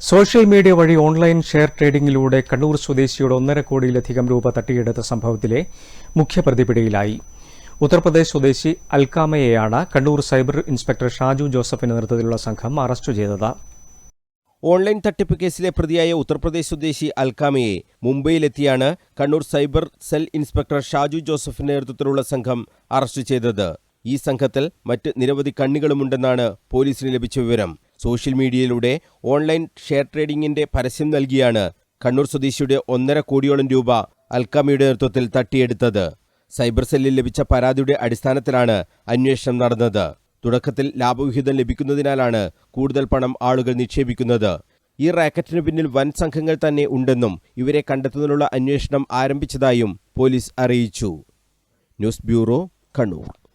Social media വഴി online share ട്രേഡിംഗിലൂടെ കണ്ണൂർ സ്വദേശിയുടെ ഒന്നര കോടിയിലധികം രൂപ തട്ടിയെടുത്ത സംഭവത്തിലെ മുഖ്യപ്രതി പിടിയിലായി ഉത്തർപ്രദേശ് സ്വദേശി അൽക്കാമയെയാണ് കണ്ണൂർ സൈബർ ഇൻസ്പെക്ടർ ഷാജു ജോസഫിന്റെ നേതൃത്വത്തിലുള്ള സംഘം അറസ്റ്റ് ചെയ്തത്. ഓൺലൈൻ തട്ടിപ്പ് കേസിലെ പ്രതിയായ ഉത്തർപ്രദേശ് സ്വദേശി അൽക്കാമയെ മുംബൈയിലെത്തിയാണ് Kannur cyber cell inspector Shaju ജോസഫിന്റെ നേതൃത്വത്തിലുള്ള സംഘം അറസ്റ്റ് ചെയ്തത്. ഈ സംഘത്തിൽ മറ്റ് നിരവധി കണ്ണികളുമുണ്ടെന്നാണ് പോലീസിന് ലഭിച്ച വിവരം. സോഷ്യൽ മീഡിയയിലൂടെ ഓൺലൈൻ ഷെയർ ട്രേഡിംഗിന്റെ പരസ്യം നൽകിയാണ് കണ്ണൂർ സ്വദേശിയുടെ ഒന്നര കോടിയോളം രൂപ അൽക്കാമിയുടെ നേതൃത്വത്തിൽ തട്ടിയെടുത്തത്. സൈബർ സെല്ലിൽ ലഭിച്ച പരാതിയുടെ അടിസ്ഥാനത്തിലാണ് അന്വേഷണം നടന്നത്. തുടക്കത്തിൽ ലാഭവിഹിതം ലഭിക്കുന്നതിനാലാണ് കൂടുതൽ പണം ആളുകൾ നിക്ഷേപിക്കുന്നത്. ഈ റാക്കറ്റിനു പിന്നിൽ വൻ സംഘങ്ങൾ തന്നെ ഉണ്ടെന്നും ഇവരെ കണ്ടെത്തുന്നതിനുള്ള അന്വേഷണം ആരംഭിച്ചതായും പോലീസ് അറിയിച്ചു. News bureau Kannur.